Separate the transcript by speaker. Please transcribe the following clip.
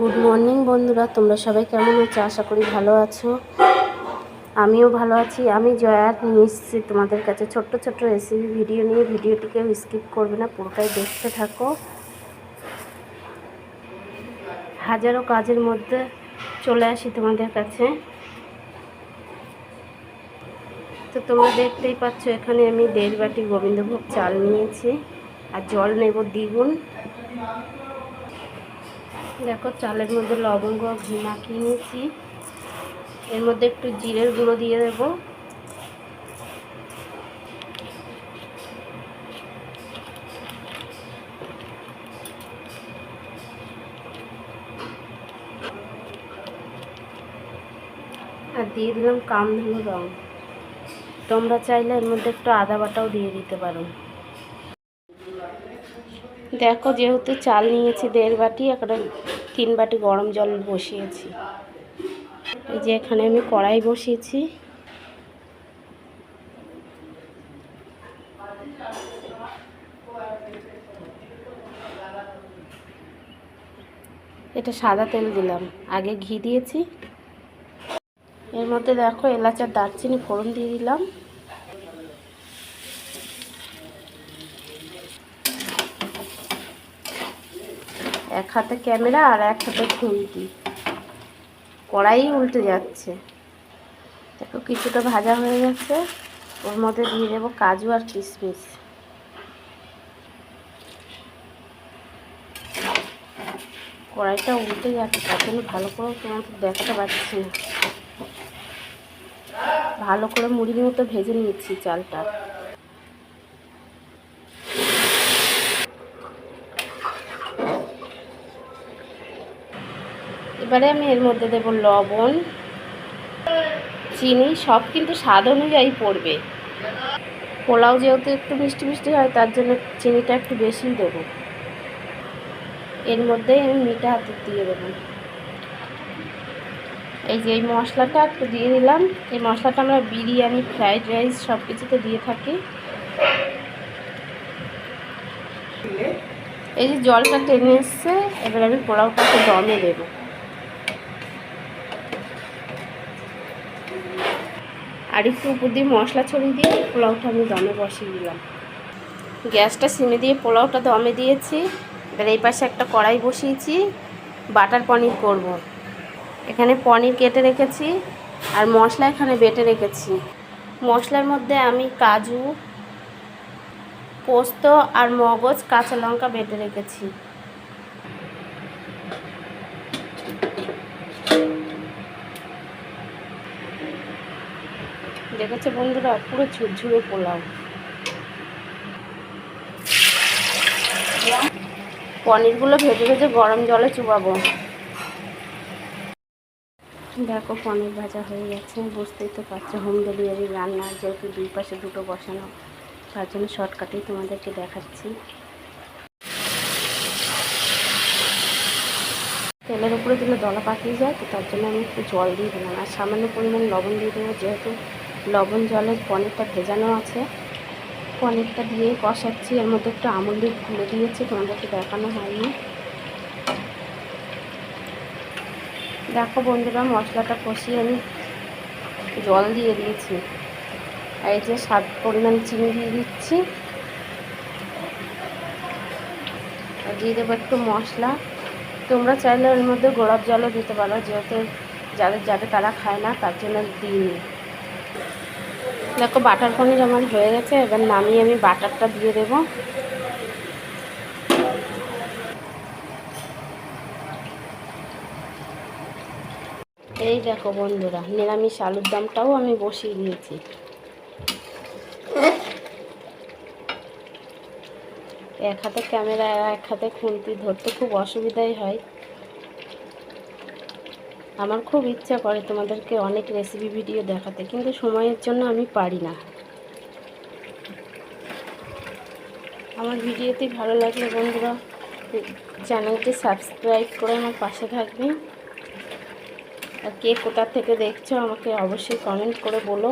Speaker 1: Good morning বন্ধুরা। তোমরা সবাই কেমন আছো? আশা করি ভালো আছো। আমিও ভালো আছি। আমি জয়াত নিয়ে এসেছি তোমাদের কাছে ছোট্ট ছোট্ট রেসিপি ভিডিও নিয়ে। ভিডিওটিকে স্কিপ করবে না, পুরোটাই দেখতে থাকো। হাজারো কাজের মধ্যে চলে আসি তোমাদের কাছে। তো তোমরা দেখতেই পাচ্ছ, এখানে আমি দেড় বাটি গোবিন্দভোগ চাল নিয়েছি। আর জল নেব দ্বিগুণ। দেখো চালের মধ্যে লবঙ্গ ঘি মাখিয়ে নিয়েছি এর মধ্যে একটু জিরের গুঁড়ো দিয়ে দেব। আর দিয়ে দিলাম কামধুনো রং। তোমরা চাইলে এর মধ্যে একটু আদা বাটাও দিয়ে দিতে পারো। দেখো, যেহেতু চাল নিয়েছি দেড় বাটি একটা তিন বাটি গরম জল বসিয়েছি। এই যে এখানে আমি কড়াই বসিয়েছি। এটা সাদা তেল দিলাম। আগে ঘি দিয়েছি। এর মধ্যে দেখো এলাচ আর দারচিনি ফোড়ন দিয়ে দিলাম। হাতে ক্যামেরা আর এক হাতে খুন্তি কড়াই উল্টে যাচ্ছে। দেখো কিছুটা ভাজা হয়ে গেছে। ওর মধ্যে দিয়ে দেবো কাজু আর কিশমিশ। কড়াইটা উল্টে যাচ্ছে, তার জন্য ভালো করে তোমাকে দেখাতে পারছি না। ভালো করে মুড়ির মতো ভেজে নিচ্ছি চালটা। এবারে আমি এর মধ্যে দেব লবণ, চিনি, সব কিন্তু স্বাদ অনুযায়ী পড়বে। পোলাও যেহেতু একটু মিষ্টি মিষ্টি হয়, তার জন্য চিনিটা একটু বেশি দেবো। এর মধ্যেই আমি মিঠা হাতে দিয়ে দেবো। এই যে এই মশলাটা একটু দিয়ে দিলাম। এই মশলাটা আমরা বিরিয়ানি, ফ্রাইড রাইস সব কিছুতে দিয়ে থাকি। এই যে জলটা টেনে এসছে, এবার আমি পোলাওটাকে দমে দেবো। আর একটু উপর দিয়ে মশলা ছড়িয়ে দিয়ে পোলাওটা আমি দমে বসিয়ে দিলাম। গ্যাসটা সিমে দিয়ে পোলাওটা দমে দিয়েছি। এবার এই পাশে একটা কড়াই বসিয়েছি। বাটার পনির করব। এখানে পনির কেটে রেখেছি আর মশলা এখানে বেটে রেখেছি। মশলার মধ্যে আমি কাজু, পোস্ত আর মগজ, কাঁচা লঙ্কা বেটে রেখেছি। দেখেছে বন্ধুরা, পুরো ঝুরঝুরে পোলাও। পনিরগুলো ভেজে ভেজে গরম জলে চুবাবো। দেখো, পনির ভাজা হয়ে গেছে। বুঝতেই তো পারছ হোম ডেলিভারি রান্না, যেহেতু দুই পাশে দুটো বসানো, তার জন্য শর্টকাটেই তোমাদেরকে দেখাচ্ছি। তেলের উপরে দিলে দলা পাকিয়ে যায়, তো তার জন্য আমি একটু জল দিয়ে দিলাম। আর সামান্য পরিমাণ লবণ দিয়ে দেবো, যেহেতু লবণ জলের পনিরটা ভেজানো আছে। পনিরটা দিয়ে কষাচ্ছি। এর মধ্যে একটু আমুল দুধ খুলে দিয়েছি, তোমাদেরকে দেখানো হয়নি। দেখো বন্ধুরা, মশলাটা কষিয়ে আমি জল দিয়ে দিয়েছি। আর এই যে স্বাদ পরিমাণ চিনি দিয়ে দিচ্ছি। আর দিয়ে দেবো একটু মশলা। তোমরা চাইলে এর মধ্যে গোলাপ জলও দিতে পারো, যেহেতু যাদের যাদের তারা খায় না, তার জন্য দিইনি। দেখো, বাটার পনির আমার হয়ে গেছে, এবার নামিয়ে আমি বাটারটা দিয়ে দেব। এই দেখো বন্ধুরা, নিরামিষ আলুর দামটাও আমি বসিয়ে দিয়েছি। এক হাতে ক্যামেরা এক হাতে খুন্তি ধরতে খুব অসুবিধাই হয়। আমার খুব ইচ্ছা করে তোমাদেরকে অনেক রেসিপি ভিডিও দেখাতে, কিন্তু সময়ের জন্য আমি পারি না। আমার ভিডিওতে ভালো লাগলে বন্ধুরা, চ্যানেলটি সাবস্ক্রাইব করে আমার পাশে থাকবে। আর কে কোথা থেকে দেখছ আমাকে অবশ্যই কমেন্ট করে বলো।